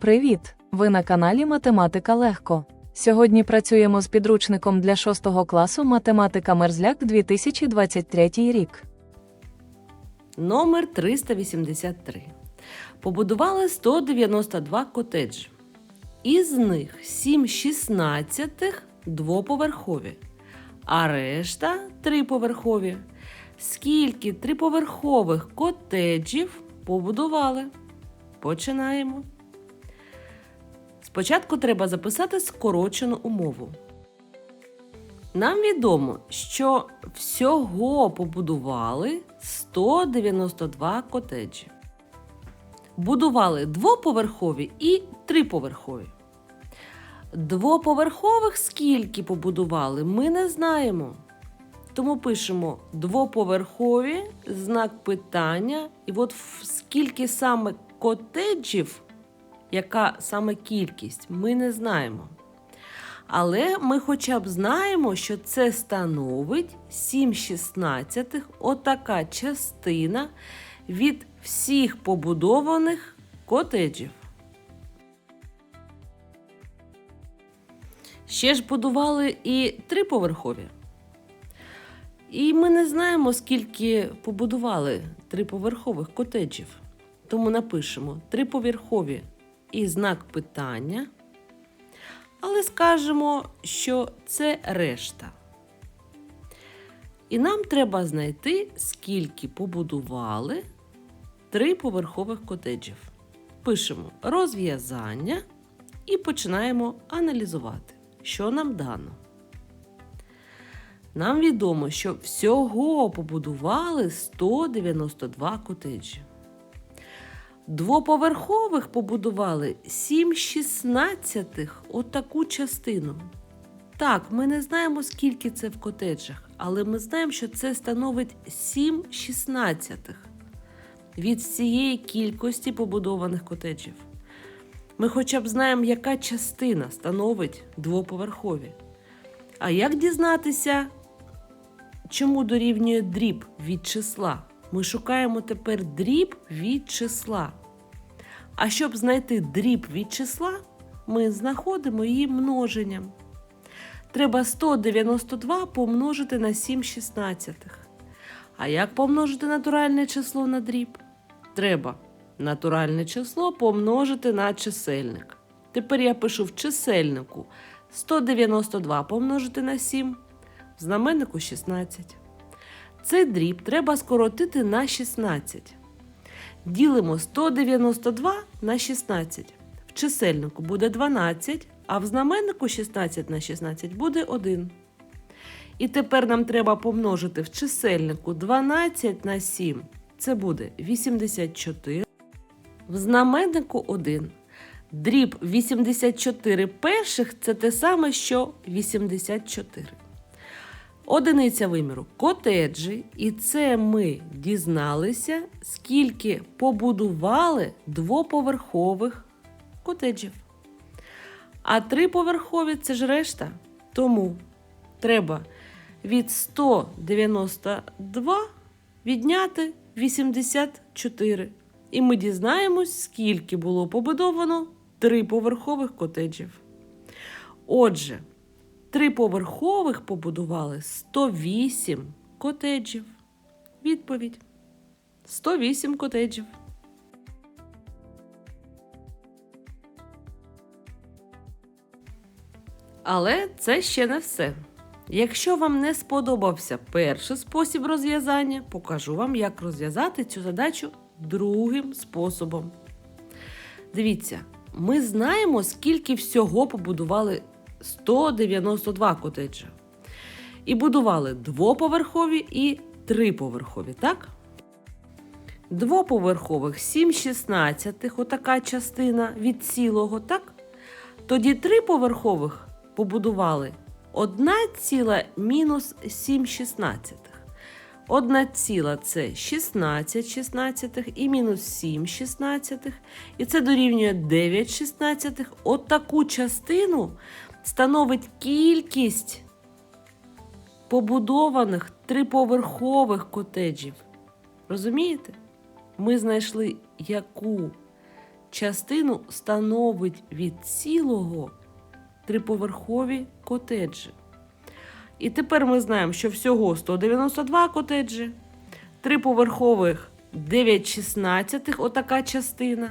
Привіт! Ви на каналі Математика Легко. Сьогодні працюємо з підручником для 6 класу Математика Мерзляк 2023 рік. Номер 383. Побудували 192 котеджі. Із них 7 шістнадцятих двоповерхові, а решта триповерхові. Скільки триповерхових котеджів побудували? Починаємо. Спочатку треба записати скорочену умову. Нам відомо, що всього побудували 192 котеджі. Будували двоповерхові і триповерхові. Двоповерхових скільки побудували, ми не знаємо. Тому пишемо двоповерхові, знак питання, і от скільки саме котеджів, яка саме кількість, ми не знаємо. Але ми хоча б знаємо, що це становить 7 шістнадцятих, отака частина від всіх побудованих котеджів. Ще ж будували і триповерхові. І ми не знаємо, скільки побудували триповерхових котеджів. Тому напишемо триповерхові і знак питання але скажемо, що це решта. І нам треба знайти, скільки побудували триповерхових котеджів. Пишемо розв'язання і починаємо аналізувати, що нам дано. Нам відомо, що всього побудували 192 котеджі. Двоповерхових побудували 7 шістнадцятих отаку частину. Так, ми не знаємо, скільки це в котеджах, але ми знаємо, що це становить 7 шістнадцятих від всієї кількості побудованих котеджів. Ми хоча б знаємо, яка частина становить двоповерхові. А як дізнатися, чому дорівнює дріб від числа? Ми шукаємо тепер дріб від числа. А щоб знайти дріб від числа, ми знаходимо її множенням. Треба 192 помножити на 7 шістнадцятих. А як помножити натуральне число на дріб? Треба натуральне число помножити на чисельник. Тепер я пишу в чисельнику 192 помножити на 7, в знаменнику 16. Цей дріб треба скоротити на 16. Ділимо 192 на 16. В чисельнику буде 12, а в знаменнику 16 на 16 буде 1. І тепер нам треба помножити в чисельнику 12 на 7. Це буде 84. В знаменнику 1. Дріб 84 перших це те саме, що 84. Одиниця виміру котеджі, і це ми дізналися, скільки побудували двоповерхових котеджів. А триповерхові це ж решта. Тому треба від 192 відняти 84. І ми дізнаємось, скільки було побудовано триповерхових котеджів. Отже, Триповерхових побудували 108 котеджів. Відповідь: 108 котеджів. Але це ще не все. Якщо вам не сподобався перший спосіб розв'язання, покажу вам, як розв'язати цю задачу другим способом. Дивіться, ми знаємо, скільки всього побудували 192 котеджі. І будували двоповерхові і триповерхові, так? Двоповерхових 7 шістнадцятих, отака частина від цілого, так? Тоді триповерхових побудували 1 ціла мінус 7 шістнадцятих. 1 ціла це 16 шістнадцятих і мінус 7 шістнадцятих. І це дорівнює 9 шістнадцятих. Отаку частину становить кількість побудованих триповерхових котеджів. Розумієте? Ми знайшли яку частину становить від цілого триповерхові котеджі. І тепер ми знаємо, що всього 192 котеджі, триповерхових 9 шістнадцятих, отака частина.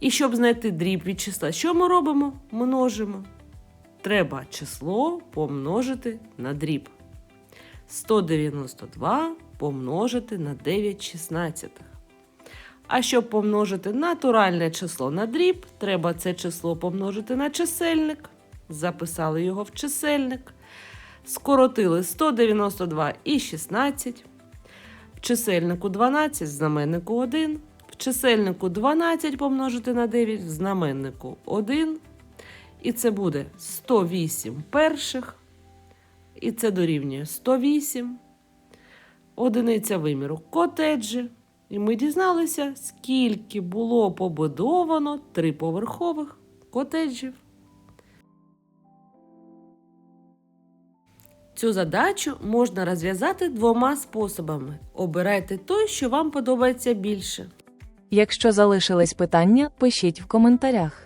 І щоб знайти дріб від числа, що ми робимо? Множимо. Треба число помножити на дріб. 192 помножити на 9 шістнадцятих. А щоб помножити натуральне число на дріб, треба це число помножити на чисельник. Записали його в чисельник. Скоротили 192 і 16. В чисельнику 12, в знаменнику 1. В чисельнику 12 помножити на 9, в знаменнику 1. І це буде 108 перших. І це дорівнює 108. Одиниця виміру котеджі. І ми дізналися, скільки було побудовано триповерхових котеджів. Цю задачу можна розв'язати двома способами. Обирайте той, що вам подобається більше. Якщо залишились питання, пишіть в коментарях.